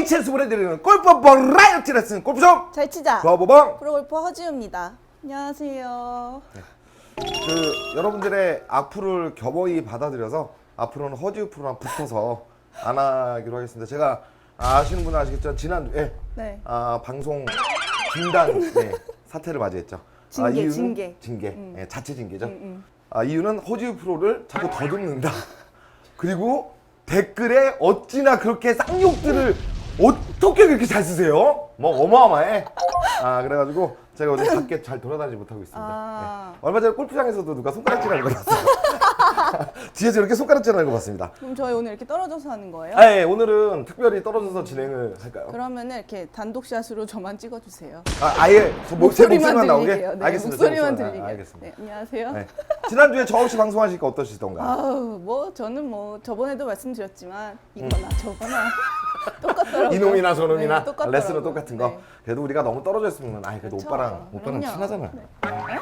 HS 보내드리는 골프 버라이어티 레슨 골프점 잘 치자. 거보방 프로골퍼 허지우입니다. 안녕하세요. 그 여러분들의 악플을 겨보이 받아들여서 앞으로는 허지우 프로랑 붙어서 안 하기로 하겠습니다. 제가 아시는 분은 아시겠지만 지난주에 네. 아, 방송 중단 네, 사태를 맞이했죠. 징계, 아, 이유는 징계. 징계, 예, 자체 징계죠. 음. 아, 이유는 허지우 프로를 자꾸 더듬는다. 그리고 댓글에 어찌나 그렇게 쌍욕들을 어떻게 그렇게 잘 쓰세요? 뭐 어마어마해. 아 그래가지고 제가 어제 밖에 잘 돌아다니지 못하고 있습니다. 아. 네. 얼마 전에 골프장에서도 누가 손가락질하는 거 봤어요. 뒤에서 이렇게 손가락질하는 거 봤습니다. 그럼 저희 오늘 이렇게 떨어져서 하는 거예요? 아, 예, 오늘은 특별히 떨어져서 진행을 할까요? 그러면은 이렇게 단독샷으로 저만 찍어주세요. 아, 아예 저 목, 제 목소리만 나오게? 들리게요. 네, 알겠습니다. 제 목소리만 목소리. 들리게. 아, 알겠습니다. 네, 안녕하세요. 네. 지난주에 저 없이 방송하시니까 어떠시던가요? 아우 뭐 저는 뭐 저번에도 말씀드렸지만 이거나 저거나 똑같더라고요. 음. 이놈이나 저놈이나 네, 똑같더라고요. 레슨은 똑같은 거. 네. 그래도 우리가 너무 떨어져 있으면 아 그래도 그쵸. 오빠랑 오빠랑 그럼요. 친하잖아. 네. 네?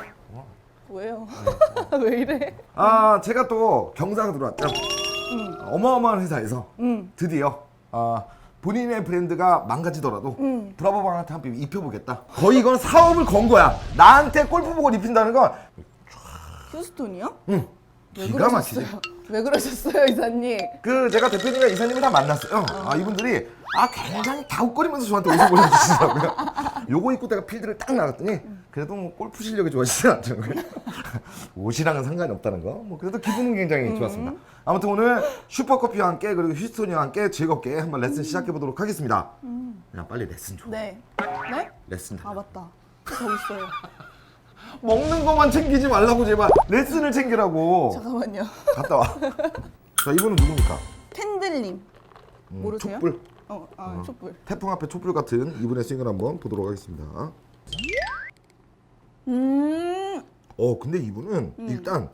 왜요? 네. 왜 이래? 아 제가 또 경사가 들어왔죠. 음. 어마어마한 회사에서 음. 드디어 아, 본인의 브랜드가 망가지더라도 음. 브라보방한테 한 번 입혀보겠다. 거의 이건 사업을 건 거야. 나한테 골프복을 입힌다는 건 휴스톤이요? 응, 왜 기가 막히지. 그러셨어요? 왜 그러셨어요, 이사님? 그 제가 대표님과 이사님을 다 만났어요. 아 이분들이 아 굉장히 가웃거리면서 저한테 옷을 보내주시더라고요. 요거 입고 내가 필드를 딱 나갔더니 그래도 뭐 골프 실력이 좋아지지 않더라고요. 옷이랑은 상관이 없다는 거. 뭐 그래도 기분은 굉장히 좋았습니다. 아무튼 오늘 슈퍼커피와 함께 그리고 휴스톤이와 함께 즐겁게 한번 레슨 시작해 보도록 하겠습니다. 야 빨리 레슨 줘. 네. 네? 레슨. 아 맞다. 저기 있어요. 먹는 것만 챙기지 말라고 제발 레슨을 챙기라고. 잠깐만요. 갔다 와. 자 이분은 누굽니까? 캔들님. 음, 모르세요? 촛불. 어, 아, 촛불. 태풍 앞에 촛불 같은 이분의 스윙을 한번 보도록 하겠습니다. 음. 어 근데 이분은 일단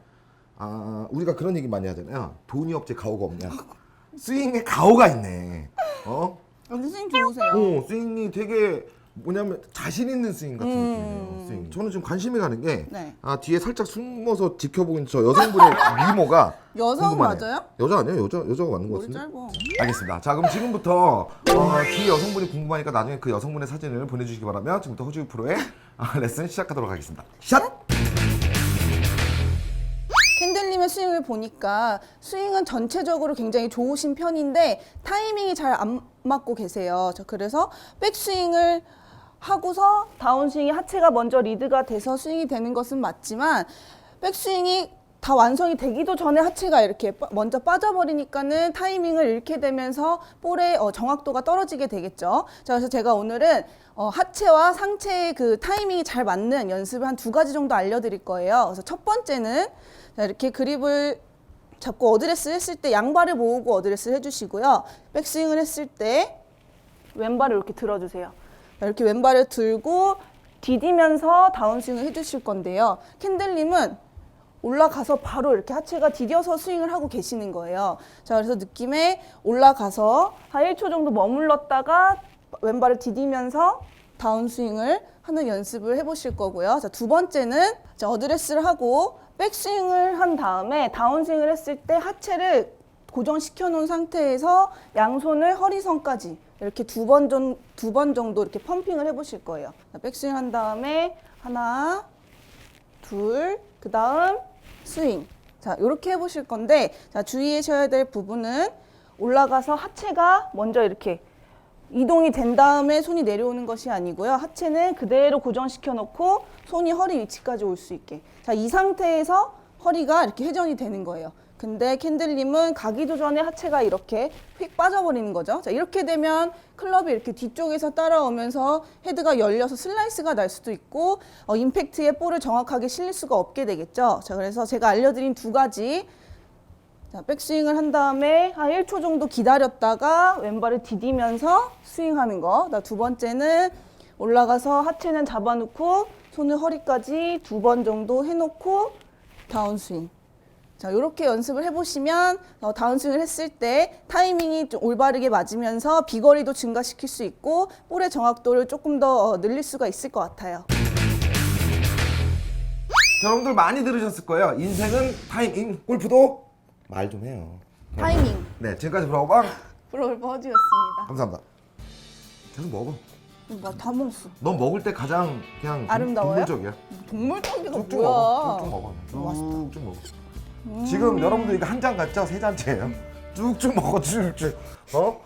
아 우리가 그런 얘기 많이 하잖아요. 돈이 없지 가오가 없냐. 스윙에 가오가 있네. 어? 선생님 좋으세요. 어 스윙이 되게 뭐냐면 자신 있는 스윙 같은 음. 느낌이에요. 스윙. 저는 좀 관심이 가는 게 네. 아, 뒤에 살짝 숨어서 지켜보는 저 여성분의 미모가 여성 궁금하네. 맞아요? 여자 아니에요? 여자 여자가 맞는 것 머리 같은데. 짧어. 알겠습니다. 자 그럼 지금부터 어, 뒤에 여성분이 궁금하니까 나중에 그 여성분의 사진을 보내주시기 바라며 지금부터 허주유 프로의 아, 레슨 시작하도록 하겠습니다. 샷! 캔들님의 스윙을 보니까 스윙은 전체적으로 굉장히 좋으신 편인데 타이밍이 잘 안 맞고 계세요. 자, 그래서 백스윙을 하고서 다운스윙이 하체가 먼저 리드가 돼서 스윙이 되는 것은 맞지만 백스윙이 다 완성이 되기도 전에 하체가 이렇게 빠- 먼저 빠져버리니까는 타이밍을 잃게 되면서 볼의 어, 정확도가 떨어지게 되겠죠. 자, 그래서 제가 오늘은 어, 하체와 상체의 그 타이밍이 잘 맞는 연습을 한 두 가지 정도 알려드릴 거예요. 그래서 첫 번째는 자, 이렇게 그립을 잡고 어드레스 했을 때 양발을 모으고 어드레스 해주시고요. 백스윙을 했을 때 왼발을 이렇게 들어주세요. 자, 이렇게 왼발을 들고 디디면서 다운스윙을 해주실 건데요. 캔들님은 올라가서 바로 이렇게 하체가 디뎌서 스윙을 하고 계시는 거예요. 자, 그래서 느낌에 올라가서 한 1초 정도 머물렀다가 왼발을 디디면서 다운스윙을 하는 연습을 해보실 거고요. 자, 두 번째는 자, 어드레스를 하고 백스윙을 한 다음에 다운스윙을 했을 때 하체를 고정시켜 놓은 상태에서 양손을 허리선까지 이렇게 두 번 정, 두번 정도 이렇게 펌핑을 해보실 거예요. 자, 백스윙 한 다음에 하나, 둘, 그 다음 스윙. 자, 이렇게 해보실 건데, 자, 주의하셔야 될 부분은 올라가서 하체가 먼저 이렇게 이동이 된 다음에 손이 내려오는 것이 아니고요. 하체는 그대로 고정시켜 놓고 손이 허리 위치까지 올 수 있게. 자, 이 상태에서 허리가 이렇게 회전이 되는 거예요. 근데 캔들님은 가기도 전에 하체가 이렇게 휙 빠져버리는 거죠. 자, 이렇게 되면 클럽이 이렇게 뒤쪽에서 따라오면서 헤드가 열려서 슬라이스가 날 수도 있고 어, 임팩트에 볼을 정확하게 실릴 수가 없게 되겠죠. 자, 그래서 제가 알려드린 두 가지 자, 백스윙을 한 다음에 한 1초 정도 기다렸다가 왼발을 디디면서 스윙하는 거. 나두 번째는 올라가서 하체는 잡아놓고 손을 허리까지 두 번 정도 해놓고 다운스윙. 자, 이렇게 연습을 해보시면 어, 다운스윙을 했을 때 타이밍이 좀 올바르게 맞으면서 비거리도 증가시킬 수 있고 볼의 정확도를 조금 더 어, 늘릴 수가 있을 것 같아요. 자, 여러분들 많이 들으셨을 거예요. 인생은 타이밍, 골프도 말 좀 해요. 타이밍. 네, 지금까지 브라보방 프로골퍼 허지였습니다. 감사합니다. 계속 먹어. 막다 먹었어. 넌 먹을 때 가장 그냥 아름다워요? 동물적이야. 동물적이가 쭉쭉 뭐야? 먹어. 쭉쭉 먹어. 맛있다. 쭉쭉 먹어. 지금 여러분들 이거 한 잔 같죠? 세 잔째예요. 쭉쭉 먹어 쭉쭉. 어?